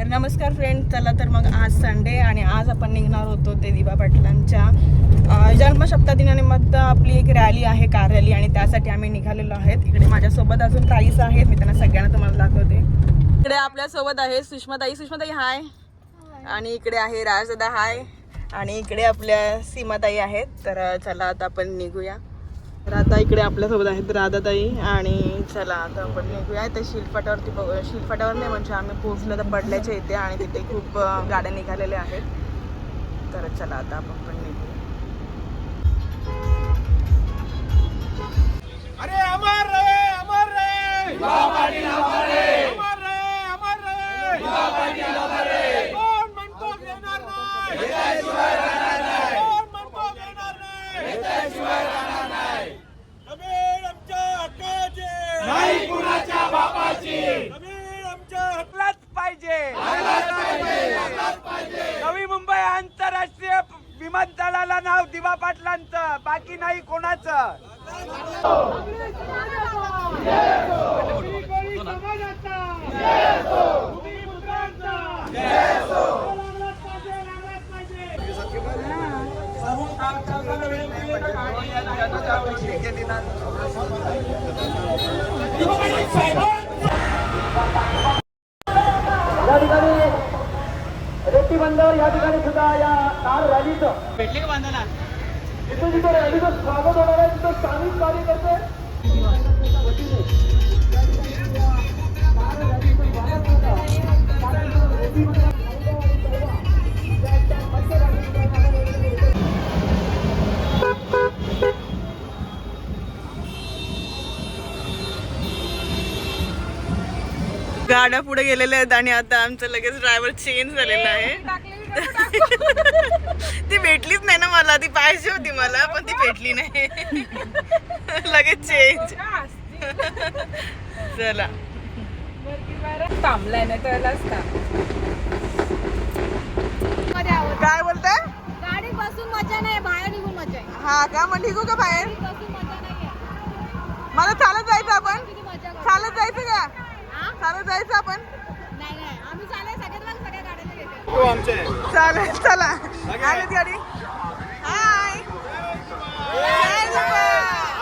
तर नमस्कार फ्रेंड चला तर मग आज संडे आणि आज आपण निघणार होतो ते दिवा पाटलांच्या अं, जन्मशताब्दीनिमित्त आपली एक रॅली आहे कार रॅली आणि त्यासाठी आम्ही निघालेलो आहेत. इकडे माझ्यासोबत अजून ताईच आहेत मी त्यांना सगळ्यांना तुम्हाला दाखवते. इकडे आपल्यासोबत आहे सुषमाताई. सुषमाताई हाय आणि इकडे आहे राजदादा हाय आणि इकडे आपल्या सीमाताई आहेत. तर चला आता आपण निघूया. तर आता इकडे आपल्यासोबत आहेत राधाताई आणि चला आता आपण निघूया. त्या शिलफाटावरती बघू शिलफाटावर नाही म्हणजे आम्ही पोहोचलो तर पडल्याच्या इथे आणि तिथे खूप गाड्या निघालेल्या आहेत. तर चला आता आपण पण निघूया. अरे अमर रे अमर रे! अमर रे अमर रे! कोण म्हणतो घेणार नाही कोण म्हणतो घेणार नाही जमीन आमच्या हक्काची नाही कुणाच्या बापाची जमीन आमच्या हक्काच पाहिजे नवी मुंबई आंतरराष्ट्रीय विमानतळाला नाव दिवा पाटलांचं बाकी नाही कोणाचं. या बंदर या ठिकाणी सुद्धा या कार रॅलीचं. भेटले का बांधायला जिथे जिथे रॅलीचं स्वागत होणार आहे तिथे स्थानिक कार्यकर्ते गाड्या पुढे गेलेल्या आहेत आणि आता आमचं लगेच ड्रायव्हर चेंज झालेला आहे. ती भेटलीच नाही ना मला ती पाहिजे होती मला पण ती भेटली नाही. लगेच चेंज चला. थांबलाय ना त्याला असता काय बोलताय? गाडीत बसून मजा नाही बाहेर निघून मजा आहे हा का? मग निघू का बाहेर? गाडीत बसून मजा नाही आहे. मला चालत जायचं आपण. चालत जायचं का? हा? चालत जायचं आपण. चालेल चला. आले गाडी? हाय.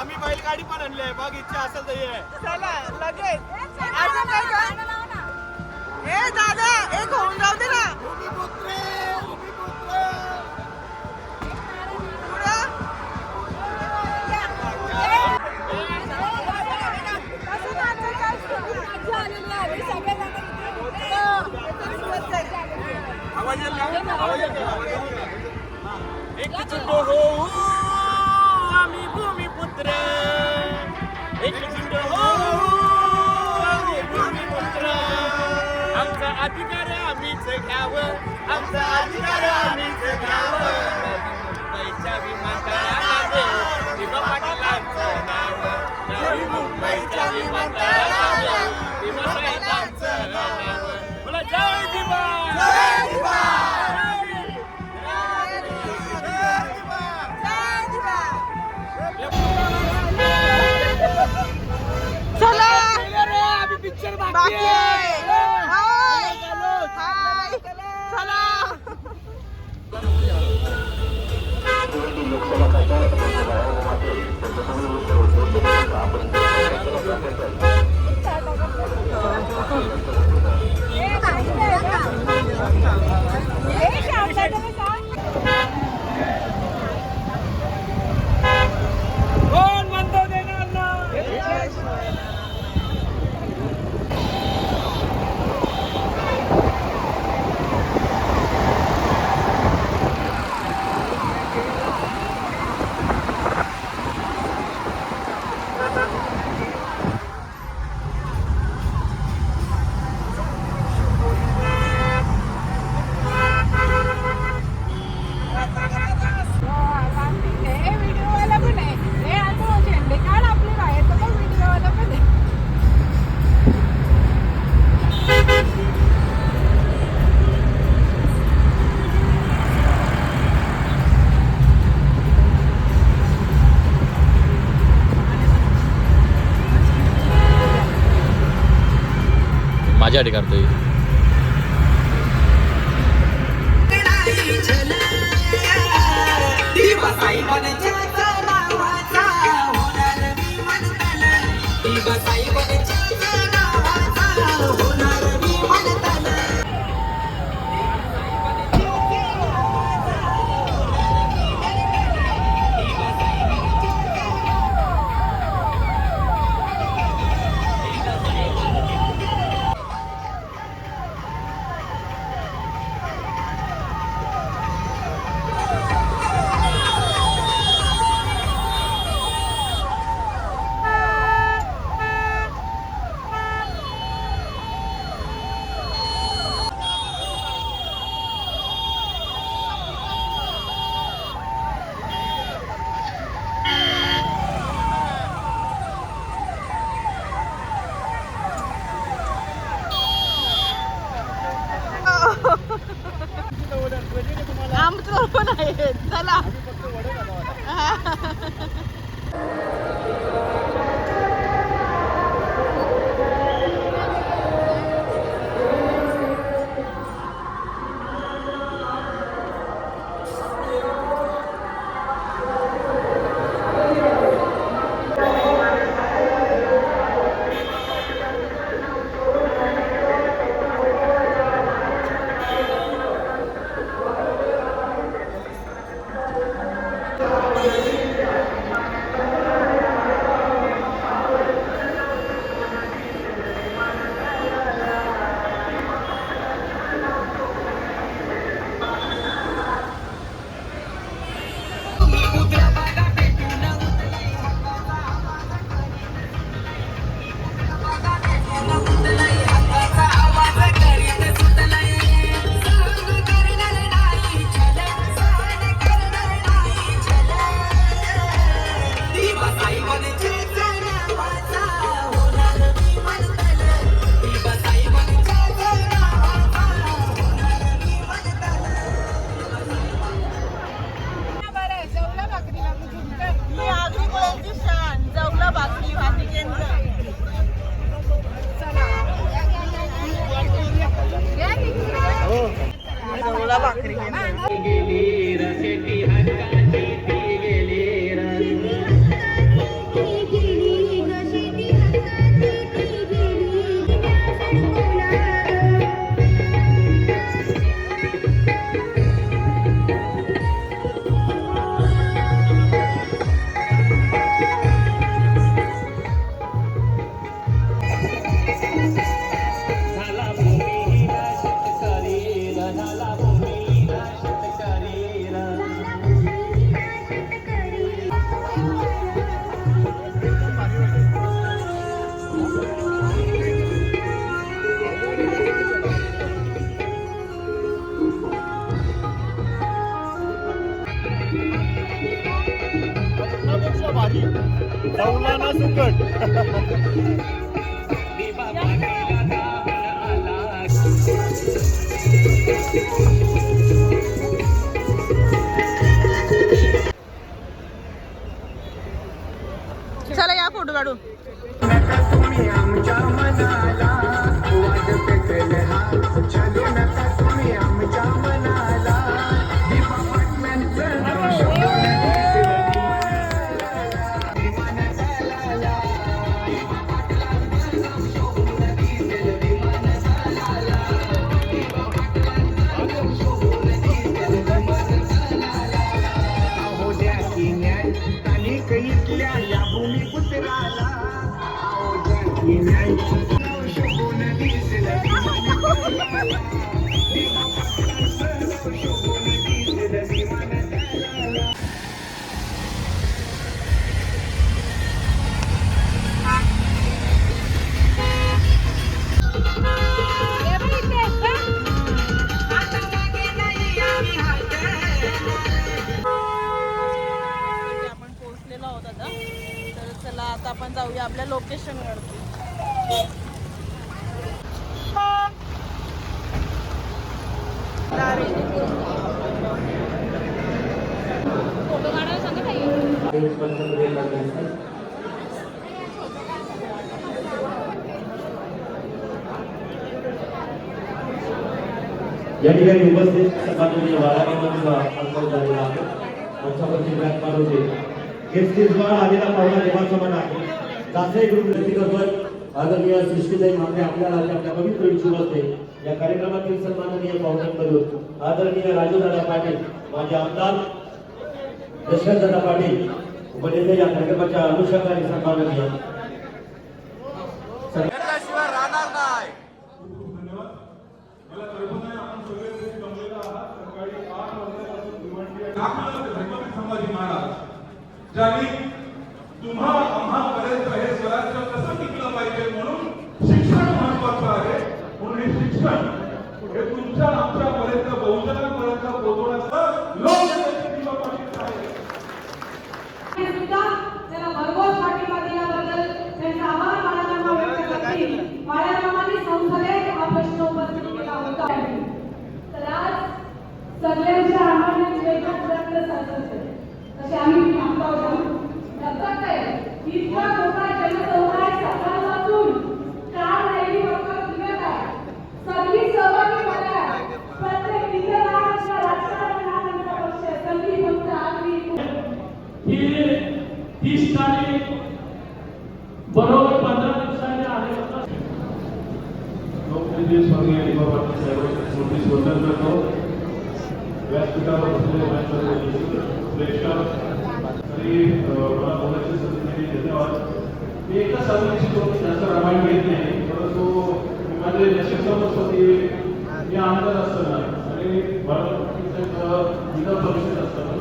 आम्ही बैलगाडी पण आणली आहे. बघ इच्छा असेल तर ये. चला लगेच. एक चिंड हो आम्ही भूमिपुत्र एकचुंड हो आम्ही भूमिपुत्र आमचा अधिकार आम्हीच घ्यावं. आमचा अधिकार बाकी माझ्यासाठी करतोय साई आहोत आता. तर चला आता आपण जाऊया आपल्या लोकेशनवरती फोटो काढायला या ठिकाणी उपस्थित सकाळ बारा आहे. होते आलेला पाहुणा देवाचा आहे. जाचे ग्रुप विनंती करतोय. आदरणीय सृष्टीताई मात्रे आपल्याला आपल्या पवित्र विषू या कार्यक्रमातील सन्माननीय पाहुण्यांमधून आदरणीय राजूदादा पाटील माझे आमदार दशरथदादा पाटील उपनेते या कार्यक्रमाच्या अनुषंगाने सन्माननीय सर- घेतल्याशिवाय राहणार नाही मला कल्पना आहे आपण सगळे खूप जमलेलो आहात सकाळी आठ वाजल्यापासून भिवंडी आहे. आपल्याला ते छत्रपती संभाजी महाराज ज्यांनी तुम्हा आम्हापर्यंत हे स्वराज्य कसं टिकलं पाहिजे म्हणून शिक्षण महत्वाचं आहे. म्हणून हे शिक्षण हे तुमच्या आमच्यापर्यंत बहुजनांपर्यंत पोहोचवण्याचं लोक त्याची दिवा पाटील आहे सुद्धा त्याला भरघोस पाठिंबा दिल्याबद्दल त्यांचा आभार बाळारामा व्यक्त करतील बाळारामांनी संसदेत हा प्रश्न उपस्थित केला होता तर आज सगळ्यांच्या आम्हाला वेगळा प्रयत्न चालत तसे आम्ही मागतो आहोत लक्षात आहे इतका मोठा जनसमुदाय सकाळपासून काल रॅली वगैरे फिरत आहे सगळी सहभागी बघा प्रत्येक इथे राहण्याच्या राजकारण हा त्यांचा पक्ष आहे संधी फक्त आगरी ही तीस तारीख बरोबर पंधरा दिवसांनी आले होता लोकप्रिय स्वर्गीय दिवा पाटील साहेबांची स्मृती स्मरण करतो व्यासपीठावर बसलेले माझ्या प्रेक्षक तरी मला बोलायची संधी दिली धन्यवाद मी एका साधनेची दोन जास्त रामायण घेत नाही परंतु मी माझे नशीब समजतो की मी आमदार असताना आणि भारत परिषद असताना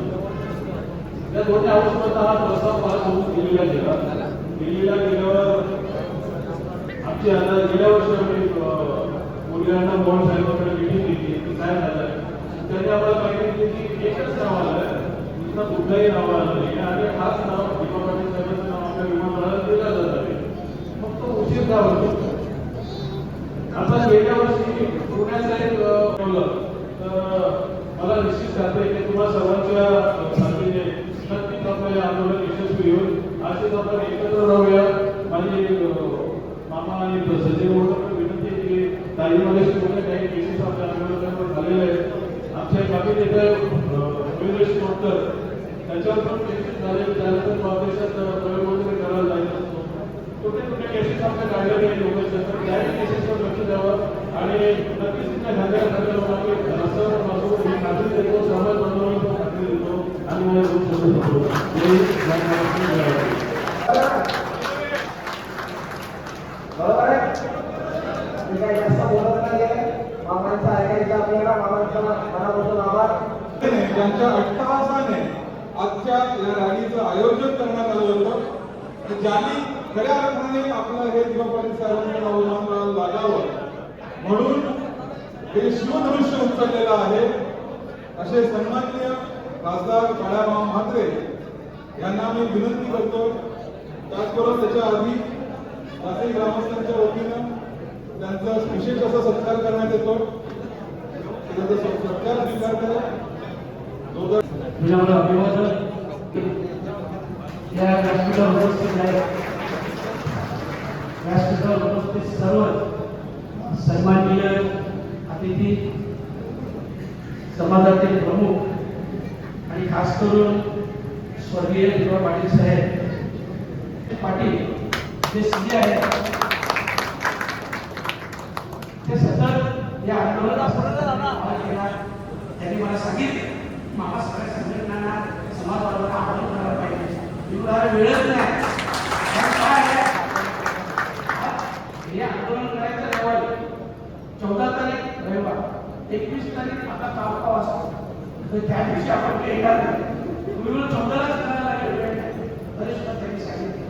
त्या दोन्ही अवस्थेत हा प्रस्ताव पास होऊन दिल्लीला गेला. दिल्लीला गेल्यावर आमची आता गेल्या वर्षी आम्ही मुलांना मोहन साहेबांकडे मिटिंग की काय झालं? त्यांनी आम्हाला सांगितले की एकच नाव आलं दुसरं कुठलंही नाव आलं नाही. आणि हाच नाव दीपा पाटील साहेबांचं नाव आपल्या विमानतळाला दिला जात. आहे फक्त उशीर का होतो? आता गेल्या वर्षी पुण्याचं एक अं, तर मला निश्चित खात्री की तुम्हाला सर्वांच्या साथीने नक्कीच आपलं हे आंदोलन यशस्वी होईल असेच आपण एकत्र राहूया. माझी मामा आणि सचिन म्हणून विनंती आहे की काही मध्ये कुठे काही केसेस आपल्या आंदोलनावर झालेले आहेत. आमच्या बाकी तिथे योगेश डॉक्टर त्याच्यावर पण केसेस झाले. त्यानंतर परदेशात प्रयोगमंत्री करायला जायचं कुठे कुठे केसेस आपल्या काढले नाही लोक त्या केसेसवर लक्ष द्यावं. आणि नक्कीच त्या घातल्या घातल्या लोकांनी रस्त्यावर बसून खात्री देतो समाज बांधवांना खात्री देतो आणि जास्त बोलत. आपल्याला मनापासून आभार अट्टहासाने आजच्या या रॅलीचं आयोजन करण्यात आलं होतं. ज्यांनी खऱ्या अर्थाने आपलं हे दिवाळी सार्वजनिक साहेबांच्या लागावं म्हणून हे शिवधनुष्य उचललेलं आहे. असे सन्माननीय खासदार काळ्याराव म्हात्रे यांना मी विनंती करतो. त्याचबरोबर त्याच्या आधी वासई ग्रामस्थांच्या वतीनं त्यांचा विशेष असा सत्कार करण्यात येतो. त्याचा सत्कार स्वीकार करा. दोघं अभिवादन या उपस्थित उपस्थित सर्व सन्माननीय अतिथी समाजातील प्रमुख आणि खास करून स्वर्गीय दिवा पाटील साहेब. पाटील जे सीए आहेत ते सतत या आंदोलनात त्यांनी मला सांगितले महाराष्ट्र संघटनांना समाजाला आवाहन करायला पाहिजे. वेळच नाही कारण काय आहे? हे आंदोलन करायचं रविवारी चौदा तारीख तारीख आता तालुका तर त्या दिवशी आपण नाही. तुम्ही मला चौदालाच करायला लागेल. तरी सुद्धा त्यांनी सांगितलं.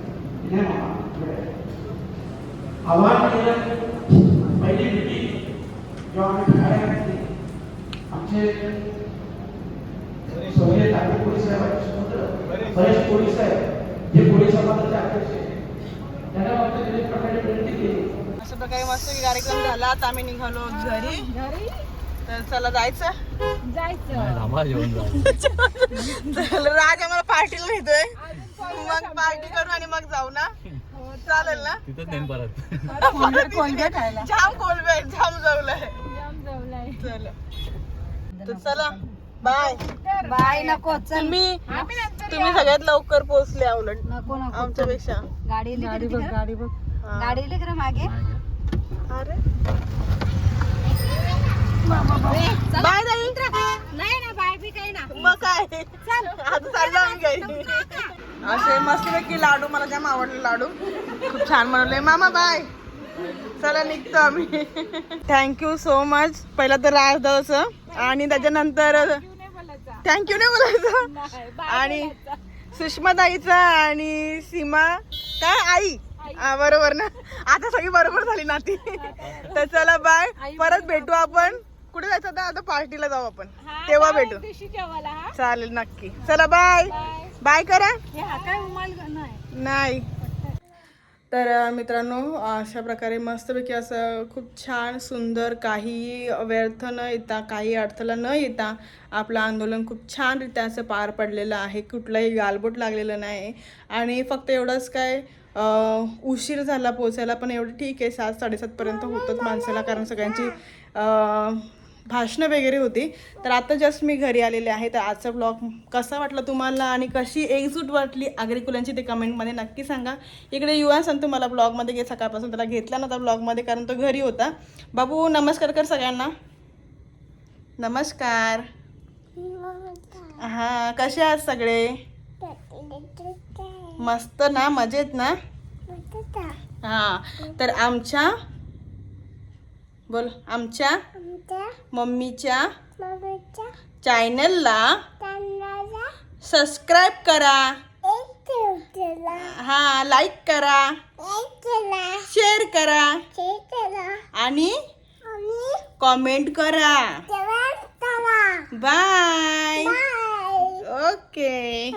आव्हान केलं. पहिली मिटिंग जेव्हा आम्ही फिरायला घेतली आमचे स्वर्गीय तात्या पोलीस साहेबांचे सुपुत्र परेश पोलीस साहेब जे पोलीस समाजाचे अध्यक्ष आहेत. त्यांना त्यांनी एक प्रकारे विनंती केली. अशा प्रकारे मस्त कार्यक्रम झाला. आता आम्ही निघालो घरी. घरी? तर चला जायचं. जायचं. चल, राज आम्हाला पार्टीला नेतोय. मग पार्टी करू आणि मग जाऊ ना. चालेल ना? जाम कोलबे जाम जवलंय जाम जवलाय चल. तर चला बाय. बाय नको चल. तुम्ही तुम्ही सगळ्यात लवकर पोहोचले उलट नको नको आमच्यापेक्षा. गाडी गाडी बघ गाडी बघ. हा. गाडी इली मागे. अरे. बाय ताई. नाही ना बाय बी काही ना. मग काय? आता चाललो घरी असे मस्तपैकी लाडू मला जाम आवडले लाडू? खूप छान बनवले. मामा बाय. चला निघतो आम्ही. थँक्यू सो मच पहिला तर राजदाचं आणि त्याच्यानंतर थँक्यू नाही बोलायचं. आणि सुषमाताईचा आणि सीमा. काय? आई. बरोबर ना. आता सगळी बरोबर झाली ना ती तर चला बाय. परत भेटू आपण. कुठे जायचं आता? आता पार्टीला जाऊ आपण. तेव्हा भेटू. चालेल नक्की. चला बाय बाय करा. नाही. नाही. तर मित्रांनो अशा प्रकारे मस्तपैकी असं खूप छान सुंदर काही व्यर्थ न येता काही अडथळा न येता आपलं आंदोलन खूप छानरित्या असं पार पडलेलं आहे. कुठलाही गालबोट लागलेलं नाही. आणि फक्त एवढंच काय उशीर झाला पोचायला पण एवढं ठीक आहे. सात साडेसातपर्यंत होतंच माणसाला कारण सगळ्यांची भाषणं वगैरे होती. तर आता जस्ट मी घरी आलेले आहे. तर आजचा ब्लॉग कसा वाटला तुम्हाला आणि कशी एकजूट वाटली आग्रिकुलांची ते कमेंटमध्ये नक्की सांगा. इकडे युवा संत मला ब्लॉगमध्ये घे सकाळपासून त्याला घेतला नव्हता ब्लॉगमध्ये कारण तो घरी होता. बाबू नमस्कार कर सगळ्यांना. नमस्कार. हां कसे आहात सगळे? मस्त ना मजेत ना? हां तर आमच्या बोल. आमच्या मम्मीच्या चॅनलला सबस्क्राईब करा. हा लाईक करा. शेअर करा. आणि कमेंट करा. Bye okay